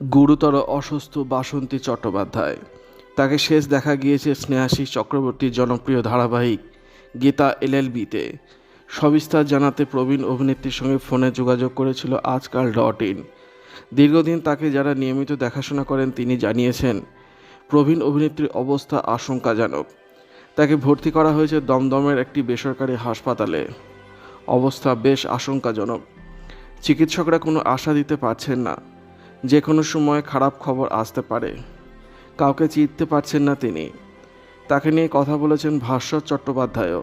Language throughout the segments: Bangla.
গুরুতর অসুস্থ বাসন্তী চট্টোপাধ্যায়। তাকে শেষ দেখা গিয়েছে স্নেহাশী চক্রবর্তীর জনপ্রিয় ধারাবাহিক গীতা এলএলবিতে। সবিস্তার জানাতে প্রবীণ অভিনেত্রীর সঙ্গে ফোনে যোগাযোগ করেছিল আজকাল ডট ইন। দীর্ঘদিন তাকে যারা নিয়মিত দেখাশোনা করেন, তিনি জানিয়েছেন, প্রবীণ অভিনেত্রীর অবস্থা আশঙ্কাজনক। তাকে ভর্তি করা হয়েছে দমদমের একটি বেসরকারি হাসপাতালে। অবস্থা বেশ আশঙ্কাজনক। চিকিৎসকরা কোনো আশা দিতে পারছেন না। যে কোনো সময় খারাপ খবর আসতে পারে। কাউকে চিনতে পারছেন না তিনি। তাকে নিয়ে কথা বলেছেন ভাস্বর চট্টোপাধ্যায়ও।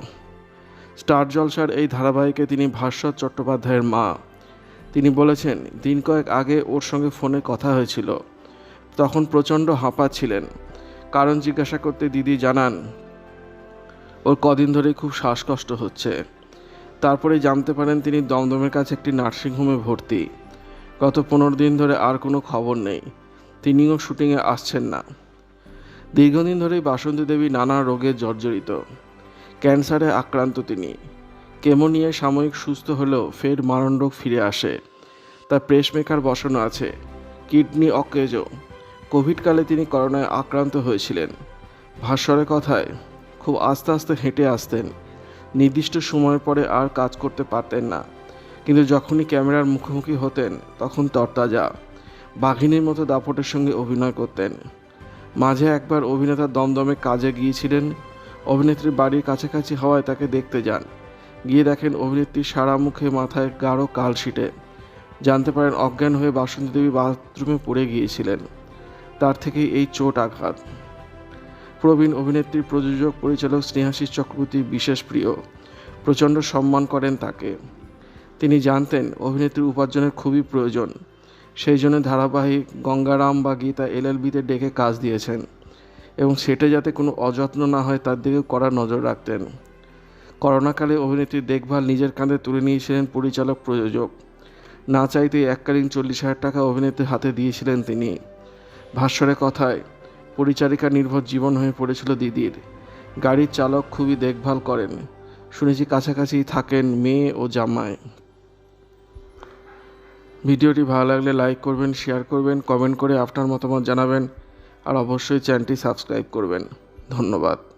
স্টার জলসার এই ধারাবাহিকে তিনি ভাস্বর চট্টোপাধ্যায়ের মা। তিনি বলেছেন, দিন কয়েক আগে ওর সঙ্গে ফোনে কথা হয়েছিল। তখন প্রচণ্ড হাঁপাচ্ছিলেন। কারণ জিজ্ঞাসা করতে দিদি জানান, ওর কদিন ধরেই খুব শ্বাসকষ্ট হচ্ছে। তারপরে জানতে পারেন তিনি দমদমের কাছে একটি নার্সিংহোমে ভর্তি। গত পনেরো দিন ধরে আর কোনো খবর নেই। তিনিও শুটিংয়ে আসছেন না। দীর্ঘদিন ধরেই বাসন্তী দেবী নানা রোগে জর্জরিত। ক্যান্সারে আক্রান্ত তিনি। কেমো নিয়ে সাময়িক সুস্থ হলেও ফের মারণ রোগ ফিরে আসে। তার প্রেসমেকার বসানো আছে। কিডনি অকেজো। কোভিডকালে তিনি করোনায় আক্রান্ত হয়েছিলেন। ভাস্বরের কথায় খুব আস্তে আস্তে হেঁটে আসতেন। নির্দিষ্ট সময়ের পরে আর কাজ করতে পারতেন না। কিন্তু যখনই ক্যামেরার মুখোমুখি হতেন, তখন তরতাজা। বাঘিনীর মতো দাপটের সঙ্গে অভিনয় করতেন। মাঝে একবার অভিনেতা দমদমে কাজে গিয়েছিলেন। অভিনেত্রীর বাড়ির কাছাকাছি হওয়ায় তাকে দেখতে যান। গিয়ে দেখেন অভিনেত্রী সারা মুখে মাথায় গাঢ় কালশিটে জানতে পারেন অজ্ঞান হয়ে বাসন্তী দেবী বাথরুমে পড়ে গিয়েছিলেন। তার থেকেই এই চোট আঘাত। প্রবীণ অভিনেত্রীর প্রযোজক, পরিচালক স্নেহাশিস চক্রবর্তী বিশেষ প্রিয়। প্রচণ্ড সম্মান করেন তাকে। তিনি জানতেন অভিনেত্রী উপার্জনের খুবই প্রয়োজন। সেই জন্য ধারাবাহিক গঙ্গারাম বা গীতা এলএলবিতে ডেকে কাজ দিয়েছেন এবং সেটা যাতে কোনো অযত্ন না হয় তার দিকে কড়া নজর রাখতেন। করোনাকালে অভিনেত্রীর দেখভাল নিজের কাঁধে তুলে নিয়েছিলেন পরিচালক প্রযোজক। না চাইতেই এককালীন চল্লিশ হাজার টাকা অভিনেত্রীর হাতে দিয়েছিলেন তিনি। ভাস্বরের কথায় পরিচারিকা নির্ভর জীবন হয়ে পড়েছিল দিদির। গাড়ির চালক খুবই দেখভাল করেন। শুনেছি কাছাকাছি থাকেন মেয়ে ও জামাই। ভিডিওটি ভালো লাগলে লাইক করবেন, শেয়ার করবেন, কমেন্ট করে আপনার মতামত জানাবেন, আর অবশ্যই চ্যানেলটি সাবস্ক্রাইব করবেন। ধন্যবাদ।